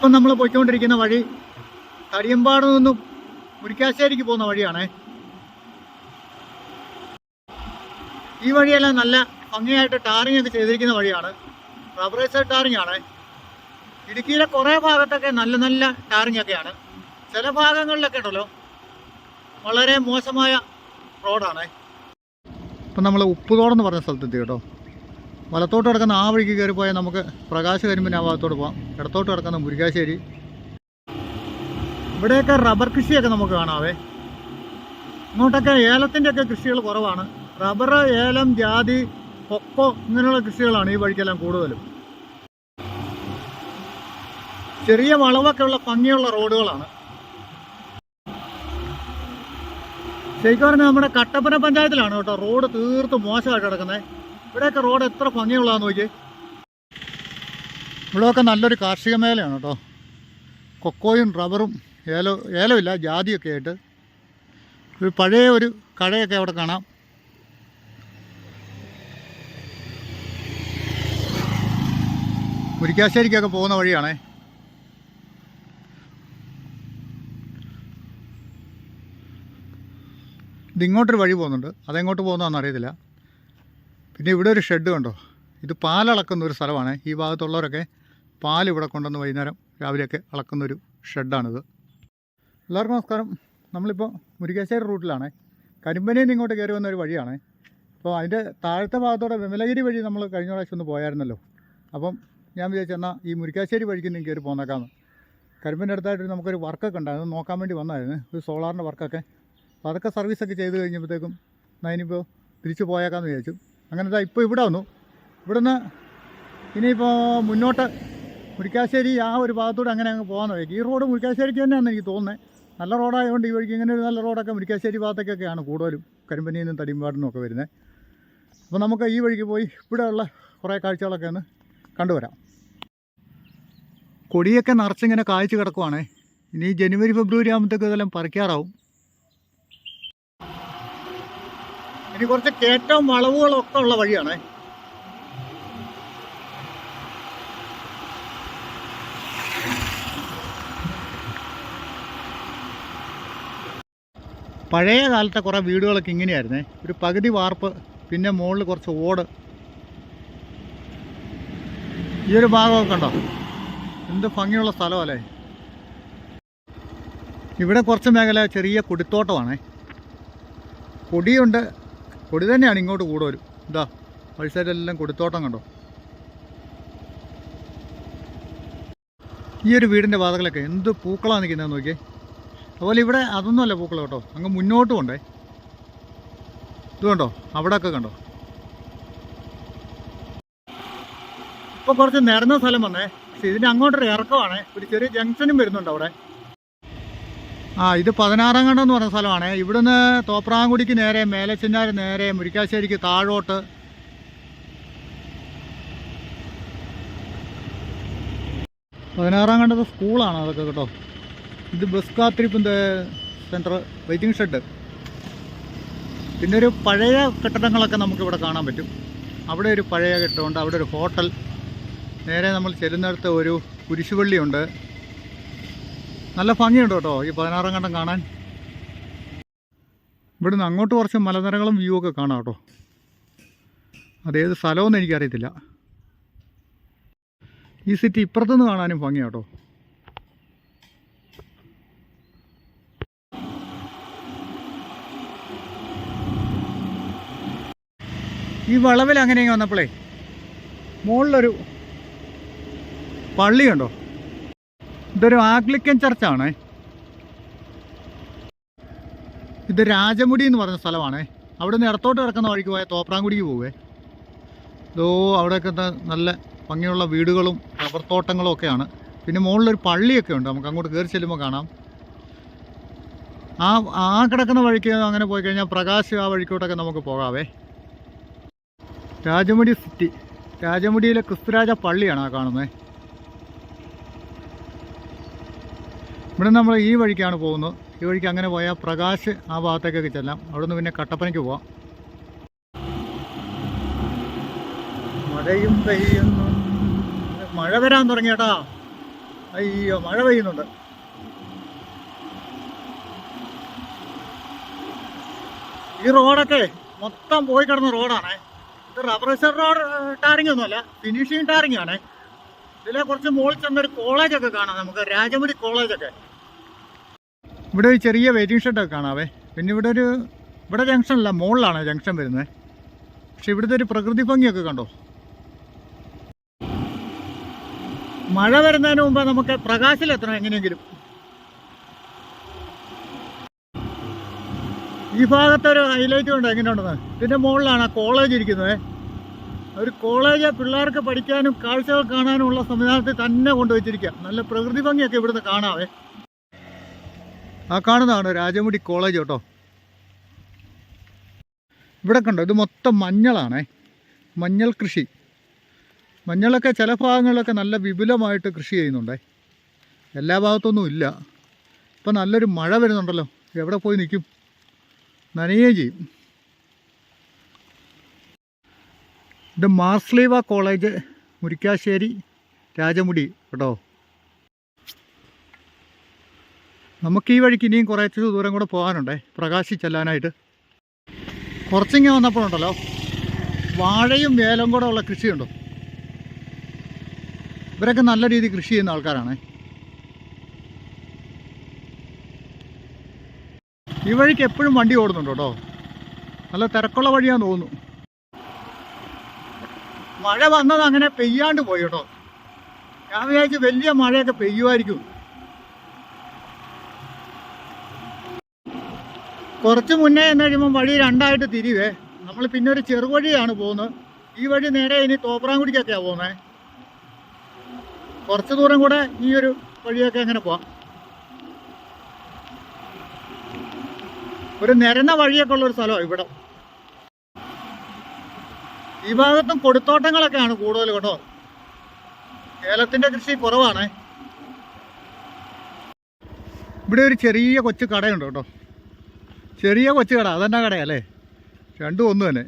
ഇപ്പം നമ്മൾ പോയിക്കൊണ്ടിരിക്കുന്ന വഴി തടിയമ്പാട് നിന്നും മുരിക്കാശ്ശേരിക്ക് പോകുന്ന വഴിയാണേ. ഈ വഴിയെല്ലാം നല്ല ഭംഗിയായിട്ട് ടാറിങ് ഒക്കെ ചെയ്തിരിക്കുന്ന വഴിയാണ്. റബ്ബറൈസർ ടാറിംഗ് ആണ്. ഇടുക്കിയിലെ കുറേ ഭാഗത്തൊക്കെ നല്ല നല്ല ടാറിംഗ് ഒക്കെയാണ്. ചില ഭാഗങ്ങളിലൊക്കെ ഉണ്ടല്ലോ വളരെ മോശമായ റോഡാണ്. ഇപ്പം നമ്മൾ ഉപ്പുതോടെന്ന് പറഞ്ഞ സ്ഥലത്തെത്തി കേട്ടോ. വലത്തോട്ട് കിടക്കുന്ന ആ വഴിക്ക് കയറി പോയാൽ നമുക്ക് പ്രകാശ് കരിമ്പിന് ആ ഭാഗത്തോട്ട് പോകാം ഇടത്തോട്ട് കിടക്കുന്ന മുരിക്കാശ്ശേരി. ഇവിടെയൊക്കെ റബ്ബർ കൃഷിയൊക്കെ നമുക്ക് കാണാവേ. ഇങ്ങോട്ടൊക്കെ ഏലത്തിന്റെ ഒക്കെ കൃഷികൾ കുറവാണ്. റബ്ബർ ഏലം ജാതി കൊക്കോ ഇങ്ങനെയുള്ള കൃഷികളാണ് ഈ വഴിക്കെല്ലാം കൂടുതലും. ചെറിയ വളവൊക്കെ ഉള്ള ഭംഗിയുള്ള റോഡുകളാണ്. ശരിക്കും പറഞ്ഞാൽ നമ്മുടെ കട്ടപ്പന പഞ്ചായത്തിലാണ് കേട്ടോ റോഡ് തീർത്ത് മോശമായിട്ട് കിടക്കുന്നത്. ഇവിടെയൊക്കെ റോഡ് എത്ര ഭംഗിയുള്ളതാന്ന് നോക്കി ഇവിടെയൊക്കെ നല്ലൊരു കാർഷിക മേഖലയാണ് കേട്ടോ. കൊക്കോയും റബ്ബറും ഏലോ ഏലമില്ല ജാതിയൊക്കെ ആയിട്ട്. ഒരു പഴയ ഒരു കടയൊക്കെ അവിടെ കാണാം. മുരിക്കാശ്ശേരിക്കൊക്കെ പോകുന്ന വഴിയാണേ. ഇതിങ്ങോട്ടൊരു വഴി പോകുന്നുണ്ട്. അതെങ്ങോട്ട് പോകുന്നതെന്ന് അറിയത്തില്ല. പിന്നെ ഇവിടെ ഒരു ഷെഡ് കണ്ടോ? ഇത് പാലളക്കുന്ന ഒരു സ്ഥലമാണ്. ഈ ഭാഗത്തുള്ളവരൊക്കെ പാൽ ഇവിടെ കൊണ്ടുവന്ന് വൈകുന്നേരം രാവിലെയൊക്കെ അളക്കുന്ന ഒരു ഷെഡാണിത് എല്ലാവർക്കും നമസ്കാരം. നമ്മളിപ്പോൾ മുരിക്കാശ്ശേരി റൂട്ടിലാണ്. കരിമ്പനയിൽ നിന്ന് ഇങ്ങോട്ട് കയറി വന്ന ഒരു വഴിയാണ്. അപ്പോൾ അതിന്റെ താഴത്തെ ഭാഗത്തോടെ വിമലഗിരി വഴി നമ്മൾ കഴിഞ്ഞ പ്രാവശ്യം ഒന്ന് പോയായിരുന്നല്ലോ. അപ്പം ഞാൻ വിചാരിച്ചു എന്നാൽ ഈ മുരിക്കാശ്ശേരി വഴിക്ക് നിന്ന് കയറി പോന്നേക്കാമെന്ന് കരിമ്പിന്റെ അടുത്തായിട്ട് നമുക്കൊരു വർക്കൊക്കെ ഉണ്ടായിരുന്നു നോക്കാൻ വേണ്ടി വന്നായിരുന്നു. ഒരു സോളാറിന്റെ വർക്കൊക്കെ അപ്പോൾ അതൊക്കെ സർവീസൊക്കെ ചെയ്ത് കഴിഞ്ഞപ്പോഴത്തേക്കും ഞാനിപ്പോൾ തിരിച്ചു പോയേക്കാമെന്ന് വിചാരിച്ചു. അങ്ങനെ ഇപ്പോൾ ഇവിടെ വന്നു. ഇവിടുന്ന് ഇനിയിപ്പോൾ മുന്നോട്ട് മുരിക്കാശ്ശേരി ആ ഒരു ഭാഗത്തൂടെ അങ്ങനെ അങ്ങ് പോകാൻ ഈ റോഡ് മുരിക്കാശ്ശേരിക്ക് തന്നെയാണെന്ന് എനിക്ക് തോന്നുന്നത് നല്ല റോഡായതുകൊണ്ട് ഈ വഴിക്ക് ഇങ്ങനെ ഒരു നല്ല റോഡൊക്കെ മുരിക്കാശ്ശേരി ഭാഗത്തേക്കൊക്കെയാണ് കൂടുതലും കരിമ്പനിയിൽ നിന്നും തടിമ്പാടിനും ഒക്കെ വരുന്നത് അപ്പോൾ നമുക്ക് ഈ വഴിക്ക് പോയി ഇവിടെയുള്ള കുറേ കാഴ്ചകളൊക്കെ ഒന്ന് കണ്ടുവരാം. കൊടിയൊക്കെ നിറച്ചിങ്ങനെ കാഴ്ച കിടക്കുവാണേ. ഇനി ജനുവരി ഫെബ്രുവരി ആകുമ്പോഴത്തേക്ക് ഇതെല്ലാം പറിക്കാറാവും. ഇനി കുറച്ച് കയറ്റവും വളവുകളൊക്കെ ഉള്ള വഴിയാണേ. പഴയ കാലത്തെ കുറേ വീടുകളൊക്കെ ഇങ്ങനെയായിരുന്നേ. ഒരു പകുതി വാർപ്പ് പിന്നെ മുകളിൽ കുറച്ച് ഓട്. ഈ ഒരു ഭാഗമൊക്കെ ഉണ്ടോ എന്ത് ഭംഗിയുള്ള സ്ഥലമല്ലേ? ഇവിടെ കുറച്ച് മേഖല ചെറിയ കൊടിത്തോട്ടമാണേ. കൊടിയുണ്ട് കൊടി തന്നെയാണ് ഇങ്ങോട്ട് കൂടുതലും ഇതാ വഴി സൈഡിലെല്ലാം കൊടിത്തോട്ടം കണ്ടോ? ഈ ഒരു വീടിന്റെ വാതകളൊക്കെ എന്ത് പൂക്കളാണ് നിൽക്കുന്നത് നോക്കിയേ. അതുപോലെ ഇവിടെ അതൊന്നുമല്ല പൂക്കൾ കേട്ടോ. അങ്ങ് മുന്നോട്ടും ഉണ്ടേ ഇത് കണ്ടോ? അവിടെയൊക്കെ കണ്ടോ? ഇപ്പോൾ കുറച്ച് നിരന്ന സ്ഥലം വന്നേ. ഇതിന് അങ്ങോട്ടൊരു ഇറക്കമാണ്. ഒരു ചെറിയ ജംഗ്ഷനും വരുന്നുണ്ട് അവിടെ. ആ ഇത് പതിനാറാം കണ്ടം എന്ന് പറഞ്ഞ സ്ഥലമാണ്. ഇവിടുന്ന് തോപ്രാങ്കുടിക്ക് നേരെ മേലച്ചിന്നാർ നേരെ മുരിക്കാശ്ശേരിക്ക് താഴോട്ട്. പതിനാറാം കണ്ടത് സ്കൂളാണ് അതൊക്കെ കേട്ടോ. ഇത് ബസ് കാത്തിരിപ്പിന്റെ സെന്റർ വെയിറ്റിംഗ് ഷെഡ്. പിന്നെ ഒരു പഴയ കെട്ടിടങ്ങളൊക്കെ നമുക്കിവിടെ കാണാൻ പറ്റും. അവിടെ ഒരു പഴയ കെട്ടിടമുണ്ട് അവിടെ ഒരു ഹോട്ടൽ. നേരെ നമ്മൾ ചെല്ലുന്നിടത്ത് ഒരു കുരിശുപള്ളിയുണ്ട്. നല്ല ഭംഗിയുണ്ട് കേട്ടോ ഈ പതിനാറാം കണ്ടം കാണാൻ. ഇവിടുന്ന് അങ്ങോട്ട് കുറച്ച് മലനിരകളും വ്യൂ ഒക്കെ കാണാം കേട്ടോ. അതേത് സ്ഥലമെന്ന് എനിക്കറിയത്തില്ല. ഈ സിറ്റി ഇപ്പുറത്തുനിന്ന് കാണാനും ഭംഗിയാണ് കേട്ടോ. ഈ വളവിൽ അങ്ങനെ വന്നപ്പോഴേ മുകളിലൊരു പള്ളിയുണ്ടോ? ഇതൊരു ആഗ്ലിക്കൻ ചർച്ചാണേ. ഇത് രാജമുടി എന്ന് പറഞ്ഞ സ്ഥലമാണ്. അവിടെ നിന്ന് ഇടത്തോട്ട് കിടക്കുന്ന വഴിക്ക് പോയാൽ തോപ്രാങ്കുടിക്ക് പോവേ. ഇതോ അവിടെയൊക്കെ നല്ല ഭംഗിയുള്ള വീടുകളും റബ്ബർ തോട്ടങ്ങളും ഒക്കെയാണ്. പിന്നെ മുകളിലൊരു പള്ളിയൊക്കെ ഉണ്ട്. നമുക്ക് അങ്ങോട്ട് കയറി ചെല്ലുമ്പോൾ കാണാം. ആ ആ കിടക്കുന്ന വഴിക്ക് അങ്ങനെ പോയി കഴിഞ്ഞാൽ പ്രകാശ് ആ വഴിക്കോട്ടൊക്കെ നമുക്ക് പോകാവേ. രാജമുടി സിറ്റി. രാജമുടിയിലെ ക്രിസ്തുരാജ പള്ളിയാണ് ആ കാണുന്നത് ഇവിടെ നമ്മൾ ഈ വഴിക്കാണ് പോകുന്നത്. ഈ വഴിക്ക് അങ്ങനെ പോയാൽ പ്രകാശ് ആ ഭാഗത്തേക്കൊക്കെ ചെല്ലാം. അവിടെ നിന്ന് പിന്നെ കട്ടപ്പനയ്ക്ക് പോവാം. മഴയും പെയ്യുന്നു. മഴ വരാൻ തുടങ്ങിയേട്ടാ അയ്യോ മഴ പെയ്യുന്നുണ്ട്. ഈ റോഡൊക്കെ മൊത്തം പോയി കിടന്ന റോഡാണേ. ഇത് റബ്ബർ സെർ റോഡ് ടാറിംഗ് ഒന്നുമല്ല ഫിനിഷിങ് ടാറിംഗ് ആണേ. ഇതിലെ കുറച്ച് മുകളിൽ ചെന്നൊരു കോളേജൊക്കെ കാണാം നമുക്ക്. രാജമുടി കോളേജൊക്കെ. ഇവിടെ ഒരു ചെറിയ വെയിറ്റിംഗ് ഷെഡൊക്കെ കാണാവേ. പിന്നെ ഇവിടെ ഒരു ഇവിടെ ജംഗ്ഷനല്ല മുകളിലാണ് ജംഗ്ഷൻ വരുന്നത്. പക്ഷെ ഇവിടുത്തെ ഒരു പ്രകൃതി ഭംഗിയൊക്കെ കണ്ടോ? മഴ വരുന്നതിന് മുമ്പ് നമുക്ക് പ്രകാശിലെത്തണം എങ്ങനെയെങ്കിലും. ഈ ഭാഗത്തൊരു ഹൈലൈറ്റ് ഉണ്ട് എങ്ങനെയുണ്ടെന്ന്. ഇതിന്റെ മുകളിലാണ് കോളേജ് ഇരിക്കുന്നത്. ഒരു കോളേജ് പിള്ളേർക്ക് പഠിക്കാനും കാഴ്ചകൾ കാണാനും ഉള്ള സംവിധാനത്തിൽ തന്നെ കൊണ്ടുവച്ചിരിക്കുക. നല്ല പ്രകൃതി ഭംഗിയൊക്കെ ഇവിടുന്ന് കാണാവേ. ആ കാണുന്നതാണ് രാജമുടി കോളേജ് കേട്ടോ. ഇവിടെ കണ്ടോ ഇത് മൊത്തം മഞ്ഞളാണേ. മഞ്ഞൾ കൃഷി. മഞ്ഞളൊക്കെ ചില ഭാഗങ്ങളിലൊക്കെ നല്ല വിപുലമായിട്ട് കൃഷി ചെയ്യുന്നുണ്ടേ. എല്ലാ ഭാഗത്തൊന്നും ഇല്ല. ഇപ്പം നല്ലൊരു മഴ വരുന്നുണ്ടല്ലോ. എവിടെ പോയി നിൽക്കും? നനയുകയും ചെയ്യും. ഇത് മാർസ്ലീവ കോളേജ് മുരിക്കാശ്ശേരി രാജമുടി കേട്ടോ. നമുക്ക് ഈ വഴിക്ക് ഇനിയും കുറച്ച് ദൂരം കൂടെ പോകാനുണ്ടേ. പ്രകാശി ചെല്ലാനായിട്ട്. കുറച്ചിങ്ങനെ വന്നപ്പോഴുണ്ടല്ലോ വാഴയും വേലം കൂടെ ഉള്ള കൃഷിയുണ്ടോ? ഇവരൊക്കെ നല്ല രീതിയിൽ കൃഷി ചെയ്യുന്ന ആൾക്കാരാണ്. ഈ വഴിക്ക് എപ്പോഴും വണ്ടി ഓടുന്നുണ്ടോ കേട്ടോ. നല്ല തിരക്കുള്ള വഴിയാന്ന് തോന്നുന്നു. മഴ വന്നത് അങ്ങനെ പെയ്യാണ്ട് പോയി കേട്ടോ. ഞാൻ വിചാരിച്ചു വലിയ മഴയൊക്കെ പെയ്യുമായിരിക്കും. കുറച്ച് മുന്നേ എന്ന് കഴിയുമ്പോൾ വഴി രണ്ടായിട്ട് തിരിവേ. നമ്മൾ പിന്നെ ഒരു ചെറുവഴിയാണ് പോകുന്നത്. ഈ വഴി നേരെ ഇനി തോപ്രാങ്കുടിക്കൊക്കെയാണ് പോകുന്നത് കുറച്ച് ദൂരം കൂടെ ഈ ഒരു വഴിയൊക്കെ എങ്ങനെ പോവാം. ഒരു നിരന്ന വഴിയൊക്കെ ഉള്ളൊരു സ്ഥലമാണ് ഇവിടെ. ഈ ഭാഗത്തും കൊടുത്തോട്ടങ്ങളൊക്കെയാണ് കൂടുതൽ കേട്ടോ. ഏലത്തിന്റെ കൃഷി കുറവാണ്. ഇവിടെ ഒരു ചെറിയ കൊച്ചു കടയുണ്ട് കേട്ടോ. ചെറിയ കൊച്ചു കട അതെന്നാ കടയല്ലേ രണ്ടും ഒന്ന് തന്നെ.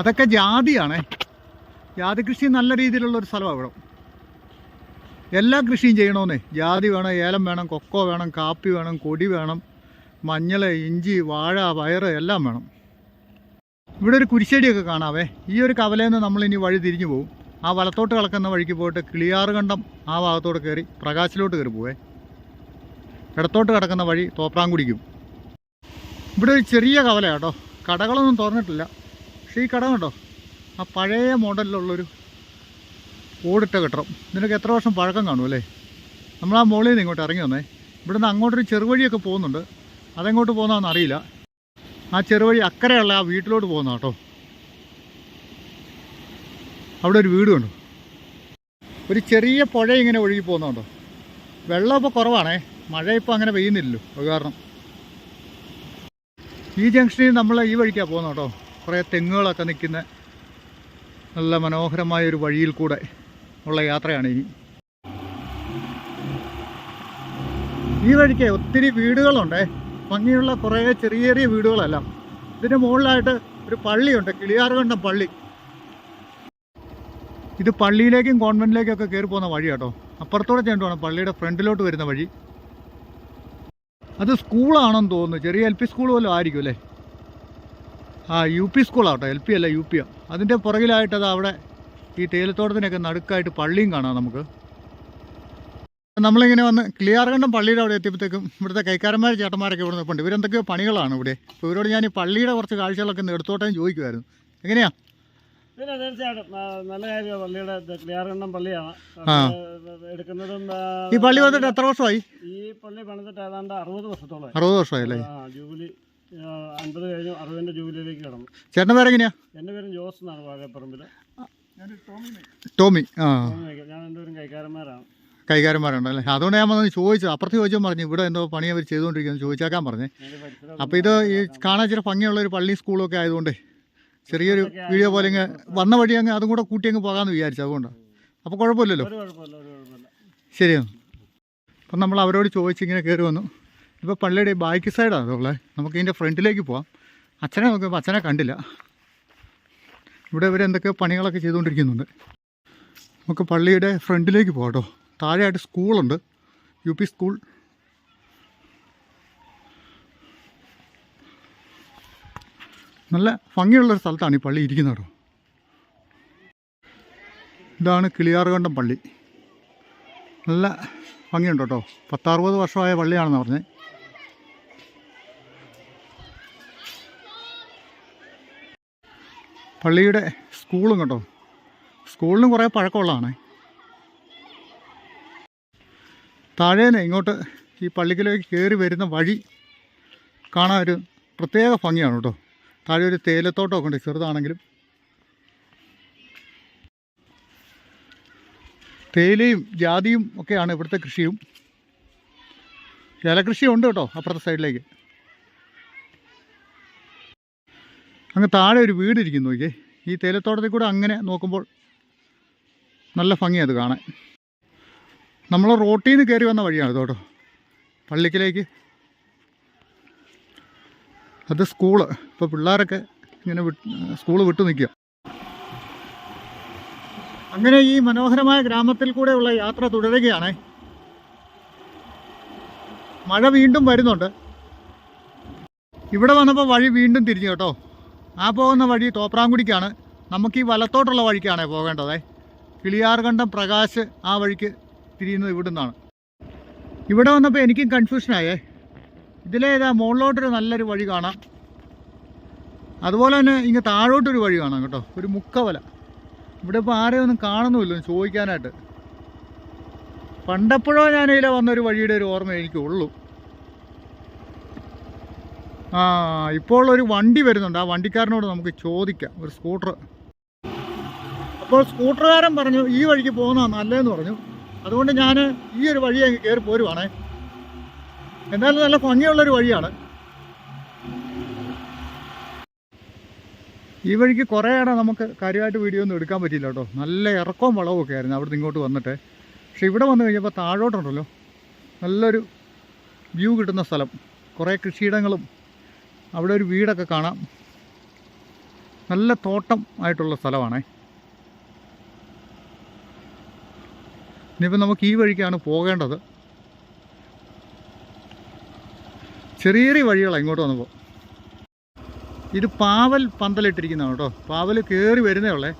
അതൊക്കെ ജാതിയാണേ. ജാതി കൃഷി നല്ല രീതിയിലുള്ള ഒരു സ്ഥലമാണ് ഇവിടെ. എല്ലാ കൃഷിയും ചെയ്യണമെന്നേ ജാതി വേണം ഏലം വേണം കൊക്കോ വേണം കാപ്പി വേണം കൊടി വേണം മഞ്ഞൾ ഇഞ്ചി വാഴ പയറ് എല്ലാം വേണം. ഇവിടെ ഒരു കുരിശടിയൊക്കെ കാണാവേ. ഈ ഒരു കവലയിൽ നിന്ന് നമ്മളിനി വഴി തിരിഞ്ഞു പോകും ആ വലത്തോട്ട് കിളക്കുന്ന വഴിക്ക് പോയിട്ട് കിളിയാറുകണ്ടം ആ ഭാഗത്തോട്ട് കയറി പ്രകാശിലോട്ട് കയറി പോവേ. ഇടത്തോട്ട് കിടക്കുന്ന വഴി തോപ്രാങ്കുടിക്കും ഇവിടെ ഒരു ചെറിയ കവല കേട്ടോ. കടകളൊന്നും തുറന്നിട്ടില്ല. പക്ഷേ ഈ കട കണ്ടോ? ആ പഴയ മോഡലിലുള്ളൊരു ഓടിട്ട കെട്ടിടം. ഇതിനൊക്കെ എത്ര വർഷം പഴക്കം കാണും അല്ലേ? നമ്മൾ ആ മുകളിൽ നിന്ന് ഇങ്ങോട്ട് ഇറങ്ങി വന്നേ. ഇവിടുന്ന് അങ്ങോട്ടൊരു ചെറുവഴിയൊക്കെ പോകുന്നുണ്ട്. അതെങ്ങോട്ട് പോകുന്നതെന്ന് അറിയില്ല. ആ ചെറുവഴി അക്കരെയുള്ള ആ വീട്ടിലോട്ട് പോകുന്ന കേട്ടോ. അവിടെ ഒരു വീട് കണ്ടു. ഒരു ചെറിയ പുഴ ഇങ്ങനെ ഒഴുകി പോകുന്നുണ്ടോ വെള്ളം ഇപ്പോൾ കുറവാണേ. മഴ ഇപ്പോൾ അങ്ങനെ പെയ്യുന്നില്ലല്ലോ അത് കാരണം. ഈ ജംഗ്ഷനിൽ നമ്മൾ ഈ വഴിക്കാണ് പോകുന്നത് കേട്ടോ. കുറേ തെങ്ങുകളൊക്കെ നിൽക്കുന്ന നല്ല മനോഹരമായ ഒരു വഴിയിൽ കൂടെ ഉള്ള യാത്രയാണ് ഇനി. ഈ വഴിക്ക് ഒത്തിരി വീടുകളുണ്ടേ. ഭംഗിയുള്ള കുറേ ചെറിയ ചെറിയ വീടുകളെല്ലാം. ഇതിന്റെ മുകളിലായിട്ട് ഒരു പള്ളിയുണ്ട് കിളിയാറുകണ്ടം പള്ളി. ഇത് പള്ളിയിലേക്കും കോൺവെന്റിലേക്കൊക്കെ കയറി പോകുന്ന വഴി കേട്ടോ. അപ്പുറത്തോടെ ചെണ്ടുവാണ് പള്ളിയുടെ ഫ്രണ്ടിലോട്ട് വരുന്ന വഴി. അത് സ്കൂളാണെന്ന് തോന്നുന്നു. ചെറിയ എൽ പി സ്കൂൾ പോലും ആയിരിക്കും അല്ലേ? ആ യു പി സ്കൂളാട്ടോ. എൽ പി അല്ല യു പി അതിന്റെ പുറകിലായിട്ട് അത് അവിടെ ഈ തേയിലത്തോട്ടത്തിനൊക്കെ നടുക്കായിട്ട് പള്ളിയും കാണാം നമുക്ക്. നമ്മളിങ്ങനെ വന്ന് ക്ലിയാർകണ്ടം പള്ളിയുടെ അവിടെ എത്തിയപ്പോഴത്തേക്കും ഇവിടുത്തെ കൈക്കാരന്മാർ ചേട്ടന്മാരൊക്കെ ഇവിടെ നിൽപ്പുണ്ട് ഇവരെന്തൊക്കെയോ പണികളാണ് ഇവിടെ. ഇപ്പോൾ ഇവരോട് ഞാൻ ഈ പള്ളിയുടെ കുറച്ച് കാഴ്ചകളൊക്കെ ഒന്ന് എടുത്തോട്ടേന്ന് ചോദിക്കുമായിരുന്നു എങ്ങനെയാ? പിന്നെ തീർച്ചയായിട്ടും ആ, നല്ല കാര്യമാണ് പള്ളിയുടെ ഇത് പള്ളിയാണ്. ആ. എടുക്കുന്നതും ആ, ഈ പള്ളി വന്നിട്ട് എത്ര വർഷമായി? ഈ പള്ളി പണിതിട്ട് ഏതാണ്ട് അറുപത് വർഷത്തോളം അറുപത് വർഷമായി അല്ലേ ആ ജൂബിലി ആ, അൻപത് കഴിഞ്ഞു അറുപതിന്റെ ജൂബിലിയിലേക്ക് കടന്നു. ചേട്ടന്റെ പേരെങ്ങനെയാ? എന്റെ പേരും ജോസ് എന്നാണ് വാഴപ്പറമ്പിൽ ടോമി ആ. ഞാൻ രണ്ടുപേരും കൈക്കാരന്മാരാണ്. കൈകാരന്മാരുണ്ട് അല്ലേ? അതുകൊണ്ട് ഞാൻ വന്ന് ചോദിച്ചു അപ്പുറത്ത് ചോദിച്ചാൽ പറഞ്ഞു ഇവിടെ എന്തോ പണി അവർ ചെയ്തുകൊണ്ടിരിക്കുന്നു ചോദിച്ചേക്കാൻ പറഞ്ഞേ. ഞാൻ പരിസരം അപ്പോൾ ഇത് ഈ കാണാൻ ഇച്ചിരി ഭംഗിയുള്ള ഒരു പള്ളി സ്കൂളൊക്കെ ആയതുകൊണ്ട്. ചെറിയൊരു വീഡിയോ പോലെ ഇങ്ങ് വന്ന വഴി അങ്ങ് അതും കൂടെ കൂട്ടി അങ്ങ് പോകാമെന്ന് വിചാരിച്ചു അതുകൊണ്ട്. അപ്പോൾ കുഴപ്പമില്ലല്ലോ? ശരിയാണ് അപ്പം നമ്മൾ അവരോട് ചോദിച്ച് ഇങ്ങനെ കയറി വന്നു. ഇപ്പോൾ പള്ളിയുടെ ബാക്ക് സൈഡാണ് അതുള്ളത് നമുക്ക് ഇതിന്റെ ഫ്രണ്ടിലേക്ക് പോവാം. അച്ഛനെ നോക്കിയപ്പോൾ അച്ഛനെ കണ്ടില്ല. ഇവിടെ ഇവർ എന്തൊക്കെ പണികളൊക്കെ ചെയ്തുകൊണ്ടിരിക്കുന്നുണ്ട്. നമുക്ക് പള്ളിയുടെ ഫ്രണ്ടിലേക്ക് പോകാം കേട്ടോ. താഴെയായിട്ട് സ്കൂളുണ്ട്. U P school. നല്ല ഭംഗിയുള്ളൊരു സ്ഥലത്താണ് ഈ പള്ളി ഇരിക്കുന്നത് കേട്ടോ. ഇതാണ് കിളിയാറുകണ്ടം പള്ളി. നല്ല ഭംഗിയുണ്ട് കേട്ടോ. പത്താറുപത് വർഷമായ പള്ളിയാണെന്ന് പറഞ്ഞത് പള്ളിയുടെ സ്കൂളും കേട്ടോ. സ്കൂളിനും കുറേ പഴക്കമുള്ളതാണ്. താഴേനെ ഇങ്ങോട്ട് ഈ പള്ളിക്കലേക്ക് കയറി വരുന്ന വഴി കാണാൻ ഒരു പ്രത്യേക ഭംഗിയാണ് കേട്ടോ. താഴെ ഒരു തേയിലത്തോട്ടമൊക്കെ ഉണ്ട് ചെറുതാണെങ്കിലും. തേയിലയും ജാതിയും ഒക്കെയാണ് ഇവിടുത്തെ കൃഷിയും. ഏലകൃഷിയും ഉണ്ട് കേട്ടോ അപ്പുറത്തെ സൈഡിലേക്ക്. അങ്ങ് താഴെ ഒരു വീട് ഇരിക്കുന്നു നോക്കിയേ. ഈ തേയിലത്തോട്ടത്തിൽ കൂടെ അങ്ങനെ നോക്കുമ്പോൾ നല്ല ഭംഗി അത് കാണാൻ. നമ്മൾ റോട്ടിൽ നിന്ന് കയറി വന്ന വഴിയാണ് ഇതോട്ടോ പള്ളിക്കലേക്ക് അത് സ്കൂൾ. ഇപ്പോൾ പിള്ളേരൊക്കെ ഇങ്ങനെ സ്കൂൾ വിട്ടു നിൽക്കുക അങ്ങനെ ഈ മനോഹരമായ ഗ്രാമത്തിൽ കൂടെയുള്ള യാത്ര തുടരുകയാണ്. മഴ വീണ്ടും വരുന്നുണ്ട്. ഇവിടെ വന്നപ്പോൾ വഴി വീണ്ടും തിരിഞ്ഞു കേട്ടോ. ആ പോകുന്ന വഴി തോപ്രാങ്കുടിക്കാണ് നമുക്ക് ഈ വലത്തോട്ടുള്ള വഴിക്കാണ് പോകേണ്ടത്. കിളിയാർകണ്ടം പ്രകാശ് ആ വഴിക്ക് തിരിയുന്നത് ഇവിടുന്നാണ്. ഇവിടെ വന്നപ്പോൾ എനിക്കും കൺഫ്യൂഷനായേ ഇതിലേതാ മുകളിലോട്ടൊരു നല്ലൊരു വഴി കാണാം. അതുപോലെ തന്നെ ഇങ്ങ് താഴോട്ടൊരു വഴി കാണാം കേട്ടോ. ഒരു മുക്കവല. ഇവിടെ ഇപ്പോൾ ആരെയും ഒന്നും കാണുന്നുമില്ല ചോദിക്കാനായിട്ട്. പണ്ടപ്പോഴോ ഞാൻ ഇതിലെ വന്നൊരു വഴിയുടെ ഒരു ഓർമ്മ എനിക്കുള്ളൂ. ആ ഇപ്പോൾ ഒരു വണ്ടി വരുന്നുണ്ട്. ആ വണ്ടിക്കാരനോട് നമുക്ക് ചോദിക്കാം. ഒരു സ്കൂട്ടർ. അപ്പോൾ സ്കൂട്ടറുകാരൻ പറഞ്ഞു ഈ വഴിക്ക് പോകുന്നതാണ് നല്ലതെന്ന് പറഞ്ഞു. അതുകൊണ്ട് ഞാൻ ഈ ഒരു വഴി അങ്ങ് കയറി പോരുവാണേ. എന്തായാലും നല്ല ഭംഗിയുള്ളൊരു വഴിയാണ്. ഈ വഴിക്ക് കുറേയാണ് നമുക്ക് കാര്യമായിട്ട് വീഡിയോ ഒന്നും എടുക്കാൻ പറ്റിയില്ല കേട്ടോ. നല്ല ഇറക്കവും വളവും ഒക്കെ ആയിരുന്നു അവിടുന്ന് ഇങ്ങോട്ട് വന്നിട്ട്. പക്ഷെ ഇവിടെ വന്നു കഴിഞ്ഞപ്പോൾ താഴോട്ടുണ്ടല്ലോ. നല്ലൊരു വ്യൂ കിട്ടുന്ന സ്ഥലം. കുറേ കൃഷിയിടങ്ങളും. അവിടെ ഒരു വീടൊക്കെ കാണാം. നല്ല തോട്ടം ആയിട്ടുള്ള സ്ഥലമാണേ. ഇനിയിപ്പോൾ നമുക്ക് ഈ വഴിക്കാണ് പോകേണ്ടത്. ചെറിയ ചെറിയ വഴികളാണ് ഇങ്ങോട്ട് വന്നപ്പോൾ ഇത് പാവൽ പന്തലിട്ടിരിക്കുന്നതാണ് കേട്ടോ. പാവൽ കയറി വരുന്നേ ഉള്ളേ.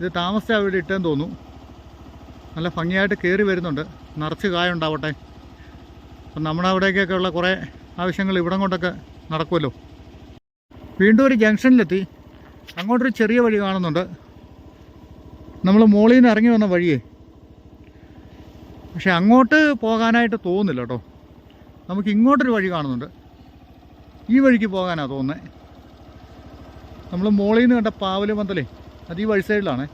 ഇത് താമസിച്ച അവിടെ ഇട്ടെന്ന് തോന്നുന്നു. നല്ല ഭംഗിയായിട്ട് കയറി വരുന്നുണ്ട്. നിറച്ച് കായ ഉണ്ടാവട്ടെ. അപ്പം നമ്മുടെ അവിടേക്കൊക്കെ ഉള്ള കുറേ ആവശ്യങ്ങൾ ഇവിടം കൊണ്ടൊക്കെ നടക്കുമല്ലോ. വീണ്ടും ഒരു ജംഗ്ഷനിലെത്തി. അങ്ങോട്ടൊരു ചെറിയ വഴി കാണുന്നുണ്ട്. നമ്മൾ മോളിൽ നിന്ന് ഇറങ്ങി വന്ന വഴിയേ. പക്ഷെ അങ്ങോട്ട് പോകാനായിട്ട് തോന്നുന്നില്ല കേട്ടോ. നമുക്ക് ഇങ്ങോട്ടൊരു വഴി കാണുന്നുണ്ട്. ഈ വഴിക്ക് പോകാനാണ് തോന്നുന്നത് നമ്മൾ മോളിൽ നിന്ന് കണ്ട പാവൽ പന്തലേ അത് ഈ വഴി സൈഡിലാണ്.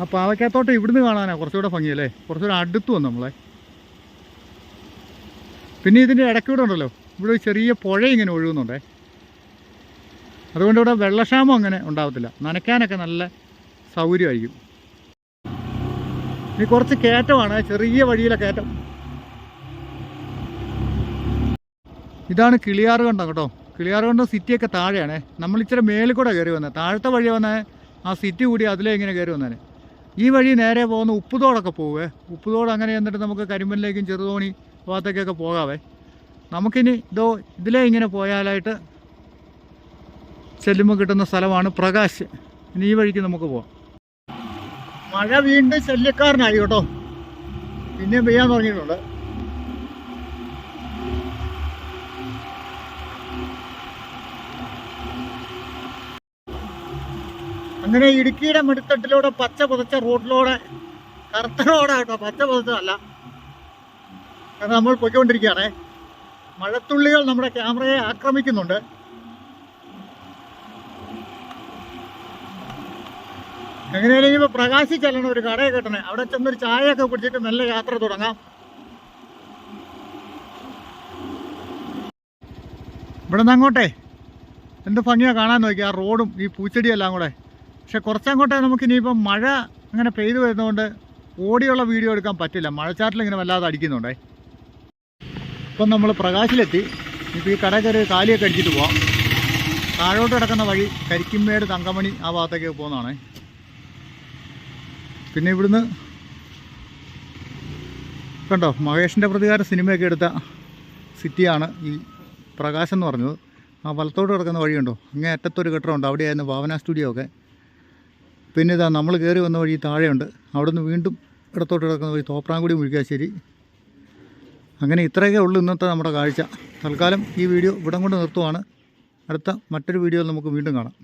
ആ പാവയ്ക്കകത്തോട്ട് ഇവിടുന്ന് കാണാനാണ് കുറച്ചുകൂടെ ഭംഗിയല്ലേ? കുറച്ചുകൂടെ അടുത്ത് വന്നു നമ്മളെ. പിന്നെ ഇതിന്റെ ഇടയ്ക്കൂടെ ഉണ്ടല്ലോ ഇവിടെ ഒരു ചെറിയ പുഴ ഇങ്ങനെ ഒഴുകുന്നുണ്ടേ. അതുകൊണ്ട് ഇവിടെ വെള്ളക്ഷാമം അങ്ങനെ ഉണ്ടാവത്തില്ല. നനയ്ക്കാനൊക്കെ നല്ല സൗകര്യമായിരിക്കും. ഇനി കുറച്ച് കയറ്റമാണ് ചെറിയ വഴിയിലെ കയറ്റം. ഇതാണ് കിളിയാറുകണ്ടം കേട്ടോ. കിളിയാറുകണ്ടം സിറ്റിയൊക്കെ താഴെയാണ്. നമ്മൾ ഇച്ചിരി മേളിൽ കൂടെ കയറി വന്നത് താഴത്തെ വഴി വന്ന ആ സിറ്റി കൂടി അതിലേ ഇങ്ങനെ കയറി വന്നേനെ. ഈ വഴി നേരെ പോകുന്ന ഉപ്പുതോടൊക്കെ പോവേ. ഉപ്പുതോട് അങ്ങനെ എന്നിട്ട് നമുക്ക് കരിമ്പലിലേക്കും ചെറുതോണി ഭാഗത്തേക്കൊക്കെ പോകാവേ. നമുക്കിനി ഇതോ ഇതിലേ ഇങ്ങനെ പോയാലായിട്ട് ചെല്ലുമ്പോൾ കിട്ടുന്ന സ്ഥലമാണ് പ്രകാശ്. ഇനി ഈ വഴിക്ക് നമുക്ക് പോവാം. മഴ വീണ്ടും ശല്യക്കാരനായി കേട്ടോ. പിന്നെയും പെയ്യാൻ തുടങ്ങിയിട്ടുണ്ട്. അങ്ങനെ ഇടുക്കിയുടെ മെടുത്തട്ടിലൂടെ പച്ച പുതച്ച റോഡിലൂടെ കറുത്ത കേട്ടോ പച്ച പുതച്ചതല്ല. കാരണം നമ്മൾ പൊയ്ക്കൊണ്ടിരിക്കുകയാണേ. മഴത്തുള്ളികൾ നമ്മുടെ ക്യാമറയെ ആക്രമിക്കുന്നുണ്ട്. എങ്ങനെയാലും ഇപ്പോൾ പ്രകാശിച്ചല്ലണം ഒരു കടയെ കെട്ടണേ. അവിടെ ചെന്നൊരു ചായയൊക്കെ കുടിച്ചിട്ട് നല്ല യാത്ര തുടങ്ങാം. ഇവിടെ നിന്ന് അങ്ങോട്ടേ. എന്ത് ഭംഗിയാണ് കാണാൻ നോക്കി ആ റോഡും ഈ പൂച്ചെടിയെല്ലാം കൂടെ. പക്ഷെ കുറച്ചങ്ങോട്ടേ നമുക്ക് ഇനിയിപ്പം മഴ അങ്ങനെ പെയ്തു വരുന്നതുകൊണ്ട് ഓടിയുള്ള വീഡിയോ എടുക്കാൻ പറ്റില്ല. മഴച്ചാറ്റിൽ ഇങ്ങനെ വല്ലാതെ അടിക്കുന്നുണ്ടേ. ഇപ്പം നമ്മൾ പ്രകാശിലെത്തി. ഇപ്പോൾ ഈ കട കയറി കാലിയൊക്കെ അടിച്ചിട്ട് പോവാം. താഴോട്ട് കിടക്കുന്ന വഴി കരിക്കുമ്പേട് തങ്കമണി ആ ഭാഗത്തേക്ക് പോകുന്നതാണേ. പിന്നെ ഇവിടുന്ന് കണ്ടോ മഹേഷിന്റെ പ്രതികാര സിനിമയൊക്കെ എടുത്ത സിറ്റിയാണ് ഈ പ്രകാശം എന്ന് പറഞ്ഞത്. ആ വലത്തോട്ട് കിടക്കുന്ന വഴിയുണ്ടോ? അങ്ങേ അറ്റത്തൊരു കെട്ടിടമുണ്ട്. അവിടെയായിരുന്നു ഭാവന സ്റ്റുഡിയോ ഒക്കെ. പിന്നെ ഇതാ നമ്മൾ കയറി വന്ന വഴി താഴെയുണ്ട്. അവിടെ നിന്ന് വീണ്ടും ഇടത്തോട്ട് കിടക്കുന്ന വഴി തോപ്രാങ്കുടി മുഴിക്കാശ്ശേരി അങ്ങനെ ഇത്രയൊക്കെ ഉള്ളൂ ഇന്നത്തെ നമ്മുടെ കാഴ്ച. തൽക്കാലം ഈ വീഡിയോ ഇവിടം കൊണ്ട് നിർത്തുവാണ്. അടുത്ത മറ്റൊരു വീഡിയോയിൽ നമുക്ക് വീണ്ടും കാണാം.